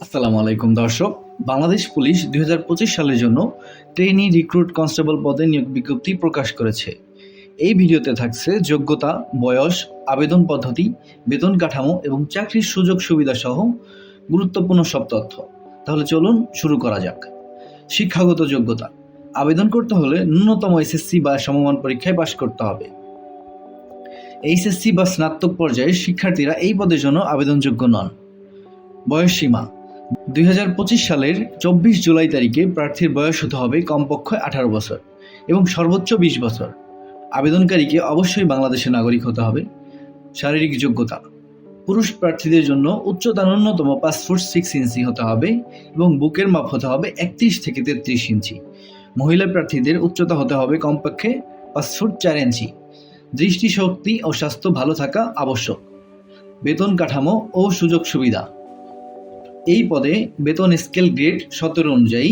আসসালামু আলাইকুম, দর্শক। বাংলাদেশ পুলিশ দুই হাজার পঁচিশ সালের জন্য ট্রেনি রিক্রুট কনস্টেবল পদে নিয়োগ বিজ্ঞপ্তি প্রকাশ করেছে। এই ভিডিওতে থাকছে যোগ্যতা, বয়স, আবেদন পদ্ধতি, বেতন কাঠামো এবং চাকরির সুযোগ সুবিধা সহ গুরুত্বপূর্ণ সব তথ্য। তাহলে চলুন শুরু করা যাক। শিক্ষাগত যোগ্যতা। আবেদন করতে হলে ন্যূনতম এসএসসি বা সমমান পরীক্ষায় পাশ করতে হবে। এইচএসসি বা স্নাতক পর্যায়ে শিক্ষার্থীরা এই পদের জন্য আবেদনযোগ্য নন। বয়স সীমা দুই হাজার পঁচিশ সালের চব্বিশ জুলাই তারিখে প্রার্থীর বয়স হতে হবে কমপক্ষে আঠারো বছর এবং সর্বোচ্চ বিশ বছর। আবেদনকারীকে অবশ্যই বাংলাদেশের নাগরিক হতে হবে। শারীরিক যোগ্যতা। পুরুষ প্রার্থীদের জন্য উচ্চতা ন্যূনতম পাঁচ ফুট সিক্স ইঞ্চি হতে হবে এবং বুকের মাপ হতে হবে একত্রিশ থেকে তেত্রিশ ইঞ্চি। মহিলা প্রার্থীদের উচ্চতা হতে হবে কমপক্ষে পাঁচ ফুট চার ইঞ্চি। দৃষ্টিশক্তি ও স্বাস্থ্য ভালো থাকা আবশ্যক। বেতন কাঠামো ও সুযোগ সুবিধা। এই পদে বেতন স্কেল গ্রেড সতেরো অনুযায়ী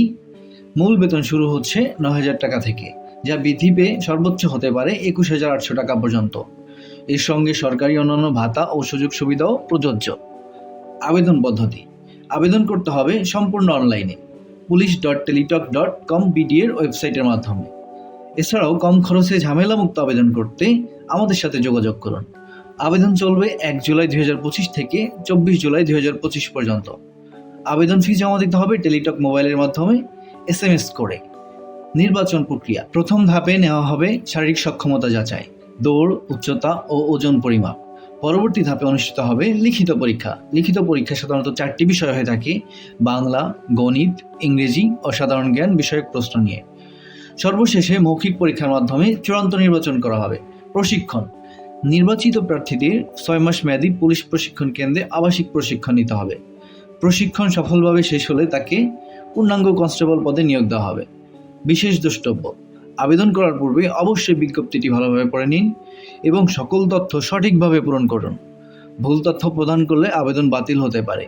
মূল বেতন শুরু হচ্ছে ন হাজার টাকা থেকে, যা বৃদ্ধি পেয়ে সর্বোচ্চ হতে পারে একুশ হাজার আটশো টাকা পর্যন্ত। এর সঙ্গে সরকারি অন্যান্য ভাতা ও সুযোগ সুবিধাও প্রযোজ্য। আবেদন পদ্ধতি। আবেদন করতে হবে সম্পূর্ণ অনলাইনে। Police dot Teletalk dot com বিডিএর ওয়েবসাইটের মাধ্যমে। এছাড়াও কম খরচে ঝামেলামুক্ত আবেদন করতে আমাদের সাথে যোগাযোগ করুন। আবেদন চলবে এক জুলাই দুই হাজার পঁচিশ থেকে চব্বিশ জুলাই দুই হাজার পঁচিশ পর্যন্ত। আবেদন ফি জমা দিতে হবে টেলিটক মোবাইলের মাধ্যমে এস এম এস করে। নির্বাচন প্রক্রিয়া, প্রথম ধাপে নেওয়া হবে শারীরিক সক্ষমতা যাচাই, দৌড়, উচ্চতা ও ওজন পরিমাপ। পরবর্তী ধাপে অনুষ্ঠিত হবে লিখিত পরীক্ষা। লিখিত পরীক্ষা সাধারণত চারটি বিষয় হয়ে থাকে। বাংলা, গণিত, ইংরেজি ও সাধারণ জ্ঞান বিষয়ক প্রশ্ন নিয়ে। সর্বশেষে মৌখিক পরীক্ষার মাধ্যমে চূড়ান্ত নির্বাচন করা হবে। প্রশিক্ষণ। নির্বাচিত প্রার্থীদের ছয় মাস মেয়াদী পুলিশ প্রশিক্ষণ কেন্দ্রে আবাসিক প্রশিক্ষণ নিতে হবে। প্রশিক্ষণ সফলভাবে শেষ হলে তাকে পূর্ণাঙ্গ কনস্টেবল পদে নিয়োগ দেওয়া হবে। বিশেষ দ্রষ্টব্য, আবেদন করার পূর্বে অবশ্যই বিজ্ঞপ্তিটি ভালোভাবে পড়ে নিন এবং সকল তথ্য সঠিকভাবে পূরণ করুন। ভুল তথ্য প্রদান করলে আবেদন বাতিল হতে পারে।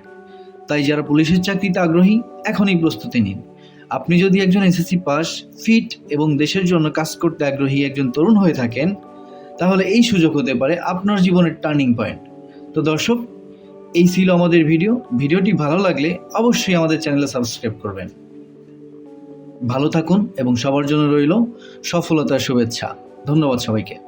তাই যারা পুলিশের চাকরিতে আগ্রহী, এখনই প্রস্তুতি নিন। আপনি যদি একজন এসএসসি পাস, ফিট এবং দেশের জন্য কাজ করতে আগ্রহী একজন তরুণ হয়ে থাকেন, তাহলে এই সুযোগ হতে পারে আপনার জীবনের টার্নিং পয়েন্ট। তো দর্শক এই ছিল আমাদের ভিডিও। ভিডিওটি ভালো লাগলে অবশ্যই আমাদের চ্যানেলে সাবস্ক্রাইব করবেন। ভালো থাকুন এবং সবার জন্য রইল সফলতার শুভেচ্ছা। ধন্যবাদ সবাইকে।